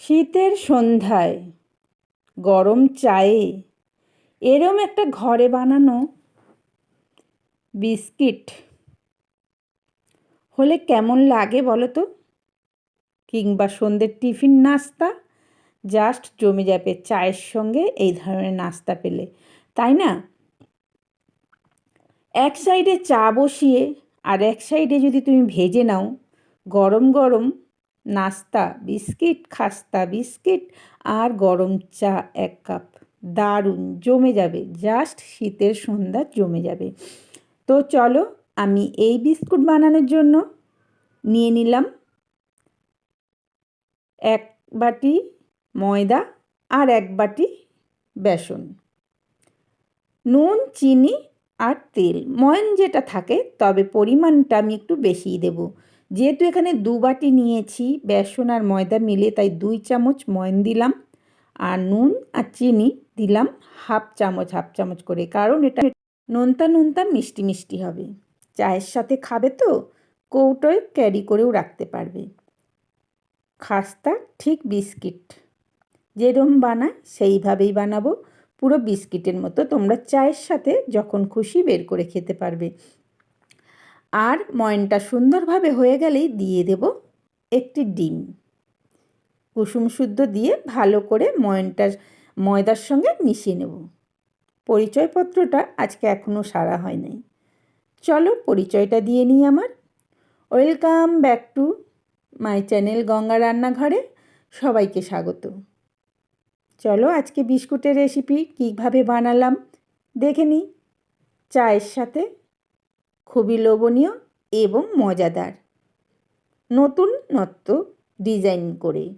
শীতের সন্ধ্যায়, গরম চায়ে, এরম একটা ঘরে বানানো বিস্কিট হলে কেমন লাগে বলো তো? কিংবা সন্ধ্যের টিফিন নাস্তা? জাস্ট জমে যাবে চায়ের সঙ্গে এই ধরনের নাস্তা পেলে, তাই না? এক সাইডে চা বসিয়ে আর এক সাইডে যদি তুমি ভেজে নাও, গরম গরম নাস্তা, বিস্কিট, খাস্তা, বিস্কিট আর গরম চা এক কাপ। দারুণ, জমে যাবে। জাস্ট শীতের সন্ধ্যা জমে যাবে। তো চলো, আমি এই বিস্কুট বানানোর জন্য নিয়ে নিলাম এক বাটি ময়দা আর এক বাটি বেসন। নুন, চিনি আর তেল। ময়ন যেটা থাকে, তবে পরিমাণটা আমি একটু বেশিই দেবো। যেহেতু এখানে দু বাটি নিয়েছি, বেসন আর ময়দা মিলে, তাই দুই চামচ ময়ন দিলাম আর নুন আর চিনি দিলাম, হাফ চামচ হাফ চামচ করে, কারণ এটা নোনতা নোনতা মিষ্টি মিষ্টি হবে। চায়ের সাথে খাবে তো, কৌটোয় ক্যারি করেও রাখতে পারবে। খাস্তা ঠিক বিস্কিট, যেরম বানায় সেইভাবেই বানাবো। পুরো বিস্কিটের মতো তোমরা চায়ের সাথে যখন খুশি বের করে খেতে পারবে। আর ময়নটা সুন্দরভাবে হয়ে গেলেই দিয়ে দেব একটি ডিম। কুসুম শুদ্ধ দিয়ে ভালো করে ময়নটার, ময়দার সঙ্গে মিশিয়ে নেব। পরিচয়পত্রটা আজকে এখনও সারা হয় নাই। চলো পরিচয়টা দিয়ে নিই আমার। Welcome back to my channel Ganga রান্নাঘরে। সবাইকে স্বাগত। চলো আজকে বিস্কুটের রেসিপি কীভাবে বানালাম দেখে নিই। চায়ের সাথে খুবই লোভনীয় এবং মজাদার। নতুন নত্ব ডিজাইন করে।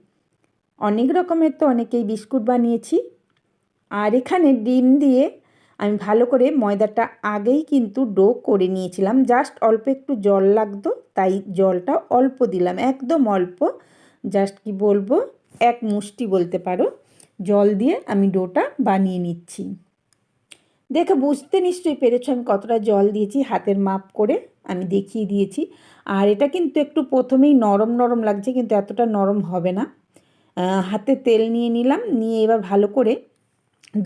অনেক রকমের তো অনেকেই বিস্কুট বানিয়েছি। আর এখানে ডিম দিয়ে আমি ভালো করে ময়দাটা আগেই কিন্তু ডো করে নিয়েছিলাম। জাস্ট অল্প একটু জল লাগতো, তাই জলটা অল্প দিলাম, একদম অল্প। জাস্ট কি বলব, এক মুষ্টি বলতে পারো। জল দিয়ে আমি ডোটা বানিয়ে নিচ্ছি। দেখে বুঝতে নিশ্চয়ই পেরেছ, আমি কতটা জল দিয়েছি, হাতের মাপ করে আমি দেখিয়ে দিয়েছি। আর এটা কিন্তু একটু প্রথমেই নরম নরম লাগছে, কিন্তু এতটা নরম হবে না। হাতে তেল নিয়ে নিলাম, নিয়ে এবার ভালো করে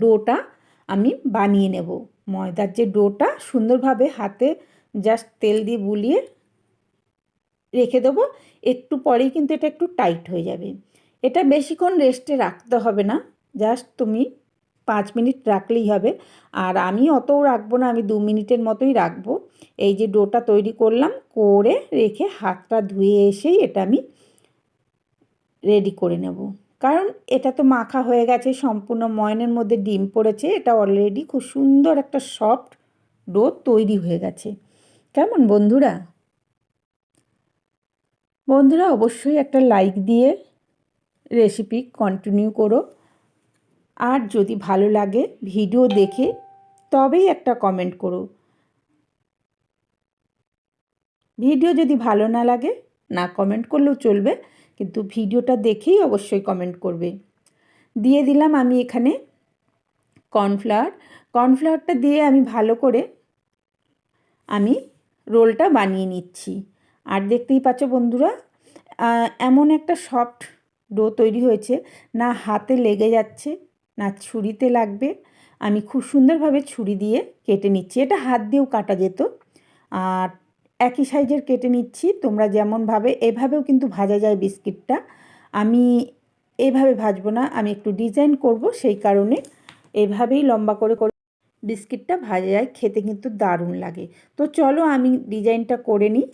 ডোটা আমি বানিয়ে নেব। ময়দার যে ডোটা, সুন্দরভাবে হাতে জাস্ট তেল দিয়ে বুলিয়ে রেখে দেবো। একটু পরেই কিন্তু এটা একটু টাইট হয়ে যাবে। এটা বেশিক্ষণ রেস্টে রাখতে হবে না জাস্ট তুমি পাঁচ মিনিট রাখলেই হবে। আর আমি অতও রাখব না, আমি দু মিনিটের মতোই রাখব। এই যে ডোটা তৈরি করলাম, করে রেখে হাতটা ধুয়ে এসেই এটা আমি রেডি করে নেব। কারণ এটা তো মাখা হয়ে গেছে, সম্পূর্ণ ময়নের মধ্যে ডিম পড়েছে, এটা অলরেডি খুব সুন্দর একটা সফট ডো তৈরি হয়ে গেছে। কেমন বন্ধুরা? বন্ধুরা, অবশ্যই একটা লাইক দিয়ে রেসিপি কন্টিনিউ করো। আর যদি ভালো লাগে ভিডিও দেখে তবেই একটা কমেন্ট করো। ভিডিও যদি ভালো না লাগে, না কমেন্ট করলেও চলবে, কিন্তু ভিডিওটা দেখেই অবশ্যই কমেন্ট করবে। দিয়ে দিলাম আমি এখানে কর্নফ্লাওয়ার কর্নফ্লাওয়ারটা দিয়ে আমি ভালো করে আমি রোলটা বানিয়ে নিচ্ছি। আর দেখতেই পাচ্ছ বন্ধুরা এমন একটা সফট ডো তৈরি হয়েছে, না হাতে লেগে যাচ্ছে। না ছুরিতে লাগবে। আমি খুব সুন্দরভাবে ছুরি দিয়ে কেটে নিচ্ছি। এটা হাত দিয়েও কাটা যেত। আর একই সাইজের কেটে নিচ্ছি। তোমরা যেমনভাবে এভাবেও কিন্তু ভাজা যায় বিস্কিটটা। আমি এভাবে ভাজবো না। আমি একটু ডিজাইন করব সেই কারণে এভাবেই লম্বা করে করে বিস্কিটটা ভাজা যায়। খেতে কিন্তু দারুণ লাগে। তো চলো আমি ডিজাইনটা করে নিই।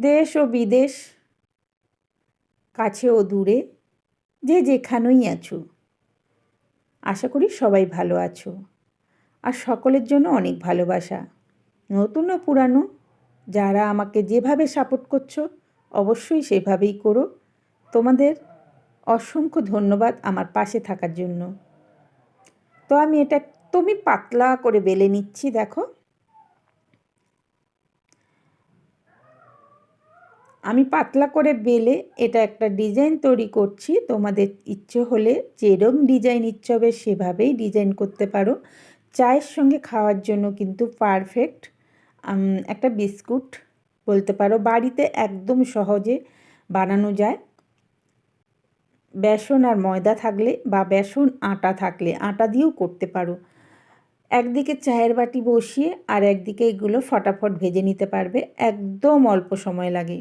দেশ ও বিদেশ, কাছে ও দূরে, যে যেখানেই আছো। আশা করি সবাই ভালো আছো। আর সকলের জন্য অনেক ভালোবাসা। নতুন ও পুরানো, যারা আমাকে যেভাবে সাপোর্ট করছ, অবশ্যই সেভাবেই করো। তোমাদের অসংখ্য ধন্যবাদ আমার পাশে থাকার জন্য। তো আমি এটা তুমি পাতলা করে বেলে নিচ্ছি, দেখো। আমি পাতলা করে বেলে এটা একটা ডিজাইন তৈরি করছি। তোমাদের ইচ্ছে হলে যেরম ডিজাইন ইচ্ছে হবে সেভাবেই ডিজাইন করতে পারো। চায়ের সঙ্গে খাওয়ার জন্য কিন্তু পারফেক্ট। একটা বিস্কুট বলতে পারো। বাড়িতে একদম সহজে বানানো যায়। বেসন আর ময়দা থাকলে বা বেসন আটা থাকলে আটা দিয়েও করতে পারো। একদিকে চায়ের বাটি বসিয়ে আর একদিকে এগুলো ফটাফট ভেজে নিতে পারবে। একদম অল্প সময় লাগে।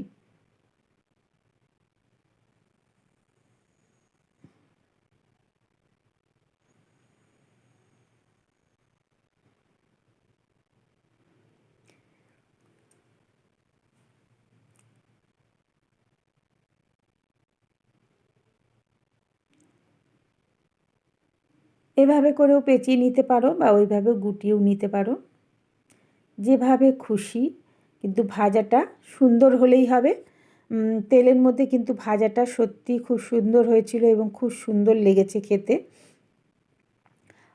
এভাবে করেও পেঁচিয়ে নিতে পারো বা ওইভাবেও গুটিয়েও নিতে পারো। যেভাবে খুশি, কিন্তু ভাজাটা সুন্দর হলেই হবে। তেলের মধ্যে কিন্তু ভাজাটা সত্যি খুব সুন্দর হয়েছিল এবং খুব সুন্দর লেগেছে খেতে।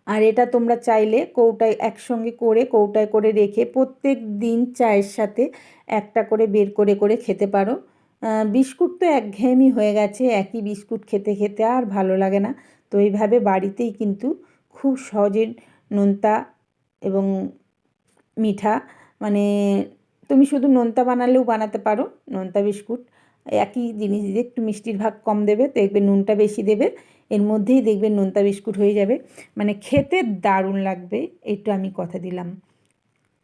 আর এটা তোমরা চাইলে কৌটায় একসঙ্গে করে, কৌটায় করে রেখে প্রত্যেক দিন চায়ের সাথে একটা করে বের করে করে খেতে পারো। বিস্কুট তো একঘেয়েমি হয়ে গেছে, একই বিস্কুট খেতে খেতে আর ভালো লাগে না। তো এইভাবে বাড়িতেই কিন্তু খুব সহজে নোনতা এবং মিঠা মানে তুমি শুধু নোনতা বানালেও বানাতে পারো, নোনতা বিস্কুট। একই জিনিস দিয়ে একটু মিষ্টির ভাগ কম দেবে, দেখবে নুনটা বেশি দেবে, এর মধ্যেই দেখবে নোনতা বিস্কুট হয়ে যাবে। মানে খেতে দারুণ লাগবে একটু আমি কথা দিলাম।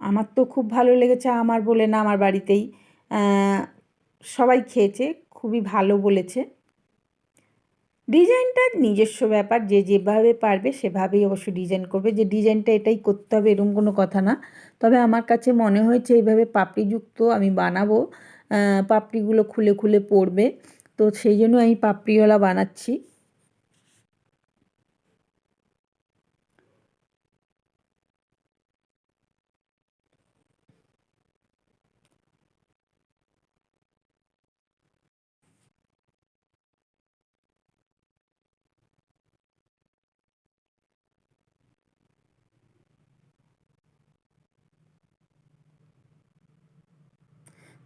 আমার তো খুব ভালো লেগেছে, আমার বলে না, আমার বাড়িতেই সবাই খেয়েছে, খুবই ভালো বলেছে। ডিজাইনটা নিজস্ব ব্যাপার, যে যেভাবে পারবে সেভাবেই অবশ্য ডিজাইন করবে। যে ডিজাইনটা এটাই করতে হবে এরকম কোনো কথা না। তবে আমার কাছে মনে হয়েছে এইভাবে পাপড়িযুক্ত আমি বানাবো পাপড়িগুলো খুলে খুলে পড়বে। তো সেই জন্য আমি পাপড়িওয়ালা বানাচ্ছি।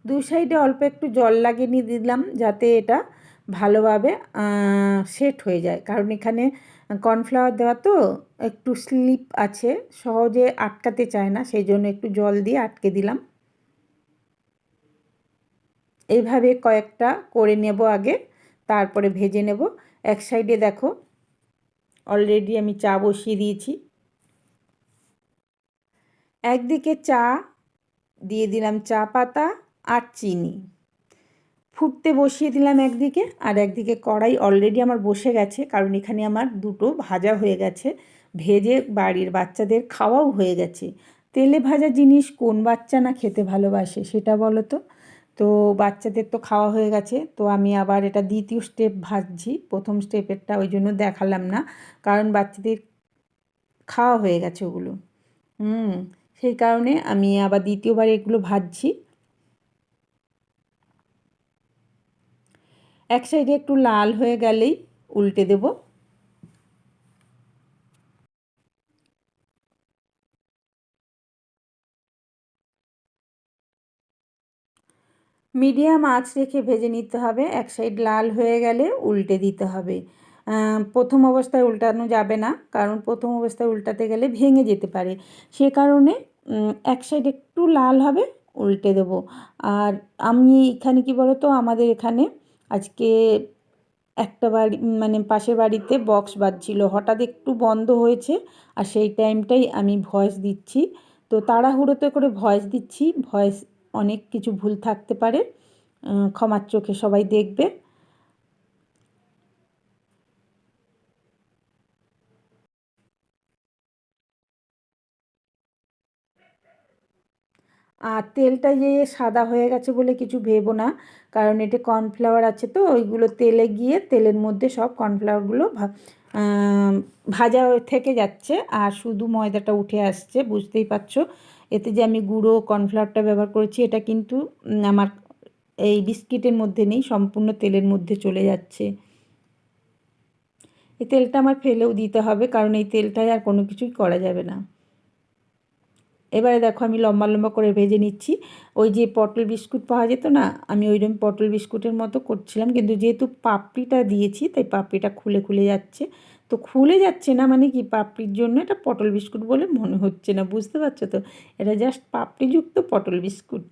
দু সাইডে অল্প একটু জল লাগিয়ে নিয়ে দিলাম যাতে এটা ভালোভাবে সেট হয়ে যায়। কারণ এখানে কর্নফ্লাওয়ার দেওয়া তো একটু স্লিপ আছে, সহজে আটকাতে চায় না সেই জন্য একটু জল দিয়ে আটকে দিলাম। এইভাবে কয়েকটা করে নেব আগে, তারপরে ভেজে নেব। এক সাইডে দেখো, অলরেডি আমি চা বসিয়ে দিয়েছি। একদিকে চা, দিয়ে দিলাম চা পাতা আর চিনি। ফুটতে বসিয়ে দিলাম একদিকে, আর একদিকে কড়াই অলরেডি আমার বসে গেছে, কারণ এখানে আমার দুটো ভাজা হয়ে গেছে। ভেজে বাড়ির বাচ্চাদের খাওয়াও হয়ে গেছে। তেলে ভাজা জিনিস কোন বাচ্চা না খেতে ভালোবাসে সেটা বলো তো? তো বাচ্চাদের তো খাওয়া হয়ে গেছে, তো আমি আবার এটা দ্বিতীয় স্টেপ ভাজছি। প্রথম স্টেপেরটা ওই জন্য দেখালাম না, কারণ বাচ্চাদের খাওয়া হয়ে গেছে ওগুলো। হুম, সেই কারণে আমি আবার দ্বিতীয়বার এগুলো ভাজছি। এক সাইডে একটু লাল হয়ে গেলেই উল্টে দেব। মিডিয়াম আঁচ রেখে ভেজে নিতে হবে। এক সাইড লাল হয়ে গেলে উল্টে দিতে হবে। প্রথম অবস্থায় উল্টানো যাবে না, কারণ প্রথম অবস্থায় উল্টাতে গেলে ভেঙে যেতে পারে। সে কারণে এক সাইড একটু লাল হবে, উল্টে দেব। আর আমি এখানে কি বলতো, আমাদের এখানে আজকে একটা বাড়ি মানে পাশের বাড়িতে বক্স বাজছিল। হঠাৎ একটু বন্ধ হয়েছে আর সেই টাইমটাই আমি ভয়েস দিচ্ছি। তো তাড়াহুড়োতে করে ভয়েস দিচ্ছি। ভয়েস অনেক কিছু ভুল থাকতে পারে। ক্ষমার চোখে সবাই দেখবে। আর তেলটা যে সাদা হয়ে গেছে বলে কিছু ভেবো না, কারণ এতে কর্নফ্লাওয়ার আছে তো, ওইগুলো তেলে গিয়ে তেলের মধ্যে সব কর্নফ্লাওয়ারগুলো ভাজা থেকে যাচ্ছে। আর শুধু ময়দাটা উঠে আসছে, বুঝতেই পারছ? এতে যে আমি গুঁড়ো কর্নফ্লাওয়ারটা ব্যবহার করেছি, এটা কিন্তু আমার এই বিস্কিটের মধ্যে নেই, সম্পূর্ণ তেলের মধ্যে চলে যাচ্ছে। এই তেলটা আমার ফেলেও দিতে হবে, কারণ এই তেলটায় আর কোনো কিছুই করা যাবে না। এবারে দেখো আমি লম্বা লম্বা করে ভেজে নিচ্ছি। ওই যে পটল বিস্কুট পাওয়া যেত না, আমি ওই ওইরকম পটল বিস্কুটের মতো করছিলাম। কিন্তু যেহেতু পাপড়িটা দিয়েছি, তাই পাপড়িটা খুলে খুলে যাচ্ছে। তো খুলে যাচ্ছে না মানে কি? পাপড়ির জন্য এটা পটল বিস্কুট বলে মনে হচ্ছে না, বুঝতে পারছ তো? এটা জাস্ট পাপড়িযুক্ত পটল বিস্কুট।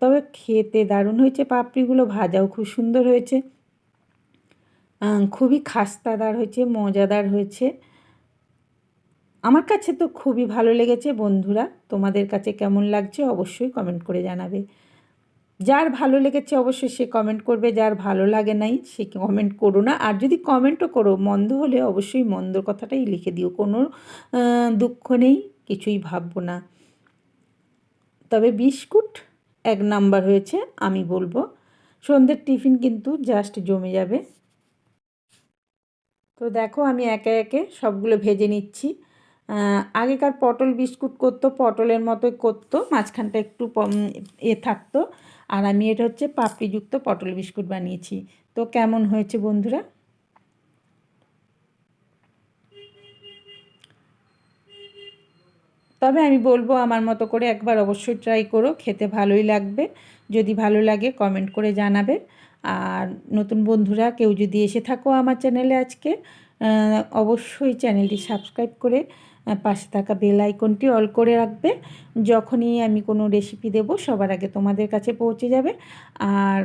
তবে খেতে দারুণ হয়েছে পাপড়িগুলো, ভাজাও খুব সুন্দর হয়েছে। খুবই খাস্তাদার হয়েছে, মজাদার হয়েছে। আমার কাছে তো খুবই ভালো লেগেছে বন্ধুরা। তোমাদের কাছে কেমন লাগছে অবশ্যই কমেন্ট করে জানাবে। যার ভালো লেগেছে অবশ্যই সে কমেন্ট করবে, যার ভালো লাগে নাই সে কমেন্ট করো না। আর যদি কমেন্টও করো, মন্দ হলে অবশ্যই মন্দর কথাটাই লিখে দিও। কোনো দুঃখ নেই, কিছুই ভাববো না। তবে বিস্কুট এক নাম্বার হয়েছে, আমি বলব। সন্ধ্যের টিফিন কিন্তু জাস্ট জমে যাবে। তো দেখো আমি একে একে সবগুলো ভেজে নিচ্ছি। আগেকার পটল বিস্কুট করতো, পটলের মতোই করতো, মাঝখানটা একটু এ থাকতো। আর আমি এটা হচ্ছে পাপড়িযুক্ত পটল বিস্কুট বানিয়েছি। তো কেমন হয়েছে বন্ধুরা? তবে আমি বলব আমার মতো করে একবার অবশ্যই ট্রাই করো, খেতে ভালোই লাগবে। যদি ভালো লাগে কমেন্ট করে জানাবে। আর নতুন বন্ধুরা, কেউ যদি এসে থাকো আমার চ্যানেলে আজকে অবশ্যই চ্যানেলটি সাবস্ক্রাইব করে পাশে থাকা বেল আইকনটি অল করে রাখবে। যখনই আমি কোনো রেসিপি দেব, সবার আগে তোমাদের কাছে পৌঁছে যাবে। আর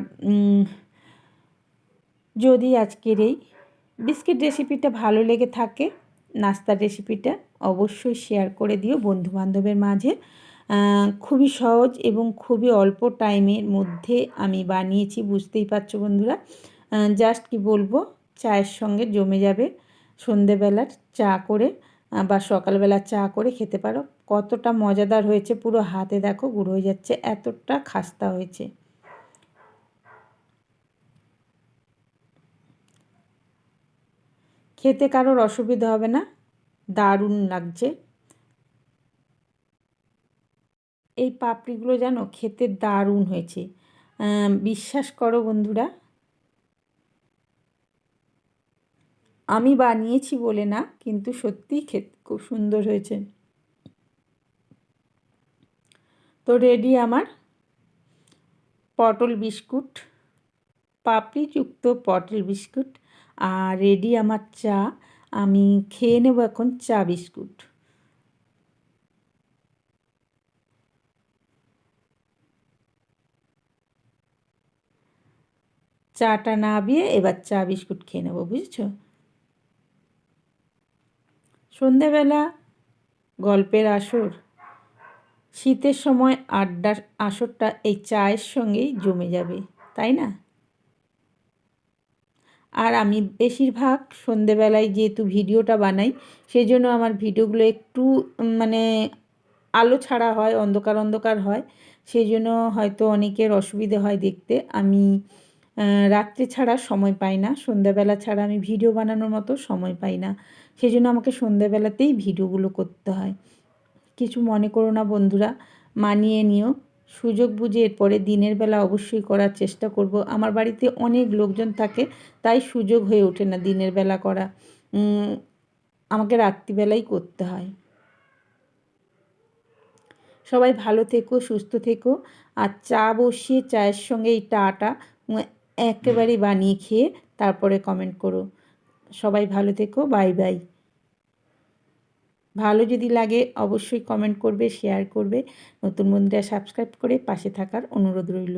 যদি আজকের এই বিস্কিট রেসিপিটা ভালো লেগে থাকে, নাস্তার রেসিপিটা অবশ্যই শেয়ার করে দিও বন্ধুবান্ধবের মাঝে। খুবই সহজ এবং খুবই অল্প টাইমের মধ্যে আমি বানিয়েছি, বুঝতেই পারছ বন্ধুরা। জাস্ট কি বলব, চায়ের সঙ্গে জমে যাবে সন্ধেবেলার চা করে। বা সকালবেলা চা করে খেতে পারো। কতটা মজাদার হয়েছে পুরো হাতে দেখো, গুঁড়ো হয়ে যাচ্ছে, এতটা খাস্তা হয়েছে। খেতে কারোর অসুবিধা হবে না, দারুণ লাগছে। এই পাপড়িগুলো যেন খেতে দারুণ হয়েছে। বিশ্বাস করো বন্ধুরা আমি বানিয়েছি বলে না, কিন্তু সত্যিই খেতে খুব সুন্দর হয়েছে। তো রেডি আমার পটল বিস্কুট, পাপড়িযুক্ত পটল বিস্কুট আর রেডি আমার চা। আমি খেয়ে নেব এখন চা বিস্কুট। চাটা না বিয়ে এবার চা বিস্কুট খেয়ে নেব, বুঝছ? সন্ধেবেলা গল্পের আসর। শীতের সময় আড্ডার আসরটা এই চায়ের সঙ্গেই জমে যাবে, তাই না? আর আমি বেশিরভাগ সন্ধেবেলায় যেহেতু ভিডিওটা বানাই সেই জন্য আমার ভিডিওগুলো একটু মানে আলো ছাড়া হয়, অন্ধকার অন্ধকার হয়। সেই জন্য হয়তো অনেকের অসুবিধে হয় দেখতে। আমি রাত্রে ছাড়া সময় পাই না সন্ধ্যাবেলা ছাড়া আমি ভিডিও বানানোর মতো সময় পাই না। সেই জন্য আমাকে সন্ধ্যাবেলাতেই ভিডিওগুলো করতে হয়। কিছু মনে করো না বন্ধুরা, মানিয়ে নিও। সুযোগ বুঝে এরপরে দিনের বেলা অবশ্যই করার চেষ্টা করব। আমার বাড়িতে অনেক লোকজন থাকে, তাই সুযোগ হয়ে ওঠে না দিনের বেলা করা। আমাকে রাত্রিবেলাই করতে হয়। সবাই ভালো থেকো, সুস্থ থেকো। আর চা বসিয়ে, চায়ের সঙ্গে এই টাটা একেবারে বানিয়ে খেয়ে তারপরে কমেন্ট করো। সবাই ভালো থেকো, বাই বাই। ভালো যদি লাগে অবশ্যই কমেন্ট করবে শেয়ার করবে। নতুন বন্ধুরা সাবস্ক্রাইব করে পাশে থাকার অনুরোধ রইল।